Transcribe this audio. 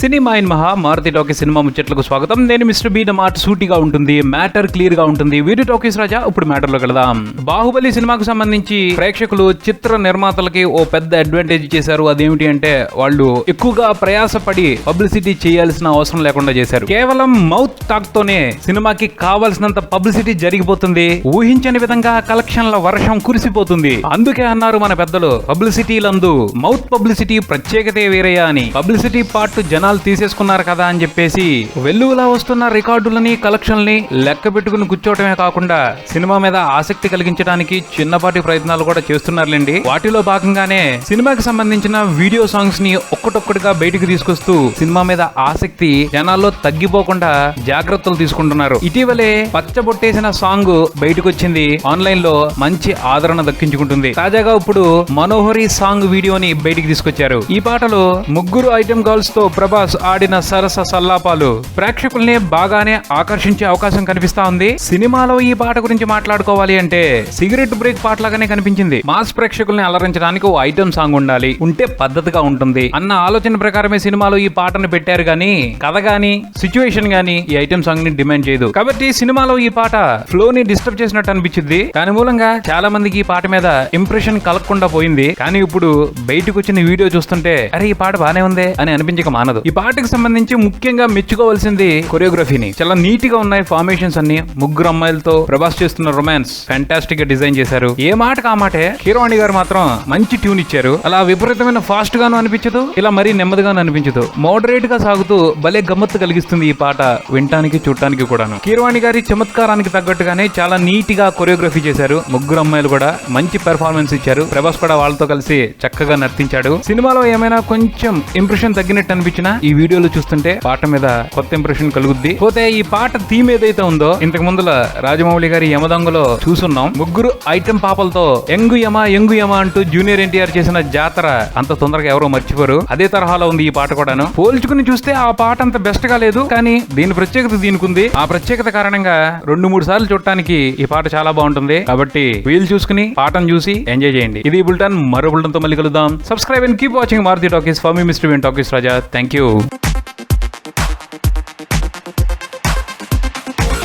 Cinema in మహా Maruti talkie cinema ముచ్చట్లకు స్వాగతం. నేను మిస్టర్ బీ మాట సూటిగా ఉంటుంది మ్యాటర్ క్లియర్గా ఉంటుంది. వీడియో టాకీస్ రాజా ఇప్పుడు మ్యాటర్లో వెళదాం బాహుబలి సినిమాకు సంబంధించి ప్రేక్షకులు చిత్ర నిర్మాతలకి ఓ పెద్ద అడ్వాంటేజ్ చేశారు. అదేమిటి అంటే వాళ్ళు ఎక్కువగా ప్రయాసపడి పబ్లిసిటీ చేయాల్సిన అవసరం లేకుండా చేశారు. కేవలం మౌత్ టాక్ తోనే సినిమాకి కావాల్సినంత పబ్లిసిటీ జరిగిపోతుంది. ఊహించని విధంగా కలెక్షన్ల వర్షం కురిసిపోతుంది. అందుకే అన్నారు మన పెద్దలు పబ్లిసిటీలందు మౌత్ పబ్లిసిటీ ప్రత్యేకతే వేరయ్యా అని. పబ్లిసిటీ పార్ట్ జనాలు తీసేసుకున్నారు కదా అని చెప్పేసి వెల్లువలా వస్తున్న రికార్డులని కలెక్షన్లని లెక్క పెట్టుకుని కూర్చోవటమే కాకుండా సినిమా మీద ఆసక్తి కలిగించడానికి చిన్నపాటి ప్రయత్నాలు కూడా చేస్తున్నారులేండి. వాటిలో భాగంగానే సినిమాకి సంబంధించిన వీడియో సాంగ్స్ని ఒక్కటొక్కటిగా బయటికి తీసుకొస్తూ సినిమా మీద ఆసక్తి జనాల్లో తగ్గిపోకుండా జాగ్రత్తలు తీసుకుంటున్నారు. ఇటీవలే పచ్చబొట్టేసిన సాంగ్ బయటకు వచ్చింది ఆన్లైన్లో మంచి ఆదరణ దక్కించుకుంటుంది. తాజాగా ఇప్పుడు మనోహరి సాంగ్ వీడియోని బయటికి తీసుకొచ్చారు. ఈ పాటలో ముగ్గురు ఐటెం గర్ల్స్తో ప్రభాస్ ఆడిన సరస సల్లాపాలు ప్రేక్షకుల్ని బాగానే ఆకర్షించే అవకాశం కనిపిస్తా ఉంది. సినిమాలో ఈ పాట గురించి మాట్లాడుకోవాలి అంటే సిగరెట్ బ్రేక్ పాట లాగానే కనిపించింది. మాస్ ప్రేక్షకుల్ని అలరించడానికి ఓ ఐటెం సాంగ్ ఉండాలి. ఉంటే పద్ధతిగా ఉంటుంది. అన్న ఆలోచన ప్రకారమే సినిమాలో ఈ పాటను పెట్టారు కానీ కథ గానీ సిచ్యువేషన్ గానీ ఈ ఐటెం సాంగ్ని డిమాండ్ చేయదు. కాబట్టి సినిమాలో ఈ పాట ఫ్లో ని డిస్టర్బ్ చేసినట్టు అనిపించింది. దాని మూలంగా చాలా మందికి ఈ పాట మీద ఇంప్రెషన్ కలగకుండా పోయింది. కానీ ఇప్పుడు బయటకు వచ్చిన వీడియో చూస్తుంటే అరే ఈ పాట బానే ఉంది అని అనిపించక మానదు. ఈ పాటకు సంబంధించి ముఖ్యంగా మెచ్చుకోవాల్సింది కొరియోగ్రఫీని. చాలా నీట్గా ఉన్నాయి ఫార్మేషన్స్ అన్ని. ముగ్గురు అమ్మాయిలతో ప్రభాస్ చేస్తున్న రొమాన్స్ ఫ్యాంటాస్టిక్గా డిజైన్ చేశారు. ఏ మాటకు ఆ మాటే? హీరోవాణి గారు మాత్రం మంచి ట్యూన్ ఇచ్చారు. అలా విపరీతమైన ఫాస్ట్ గాను అనిపించదు ఇలా మరీ నెమ్మదిగాను అనిపించదు. మోడరేట్గా సాగుతూ భలే గమ్మత్తు కలిగిస్తుంది ఈ పాట వినటానికి చూడటానికి కూడాను. కీరవాణి గారి చమత్కారానికి తగ్గట్టుగానే చాలా నీట్గా కొరియోగ్రఫీ చేశారు. ముగ్గురు అమ్మాయిలు కూడా మంచి పెర్ఫార్మెన్స్ ఇచ్చారు. ప్రభాస్ కూడా వాళ్ళతో కలిసి చక్కగా నర్తించాడు. సినిమాలో ఏమైనా కొంచెం ఇంప్రెషన్ తగ్గినట్టు అనిపించినా ఈ వీడియోలో చూస్తుంటే పాట మీద కొత్త ఇంప్రెషన్ కలుగుద్ది. పోతే ఈ పాట థీమ్ ఏదైతే ఉందో ఇంతకు ముందుల రాజమౌళి గారి యమదొంగలో చూసున్నాం. ముగ్గురు ఐటెం పాపలతో ఎంగు యమ ఎంగు యమ అంటూ జూనియర్ ఎన్టీఆర్ చేసిన జాతర అంత తొందరగా ఎవరో మర్చిపోరు. అదే తరహాలో ఉంది ఈ పాట కూడాను. పోల్చుకుని చూస్తే ఆ పాట అంత బెస్ట్గా లేదు కానీ దీని ప్రత్యేకత దీనికి ఉంది ఆ ప్రత్యేకత కారణంగా రెండు మూడు సార్లు చూడటానికి ఈ పాట చాలా బాగుంటుంది. కాబట్టి వీలు చూసుకుని పాటను చూసి ఎంజాయ్ చేయండి. ఇది బుల్టన్ మరో బుల్టన్తో మళ్ళీ కలుద్దాం. Subscribe and keep watching Maruti talkies for me mister talkies Raja. Thank you Valeu!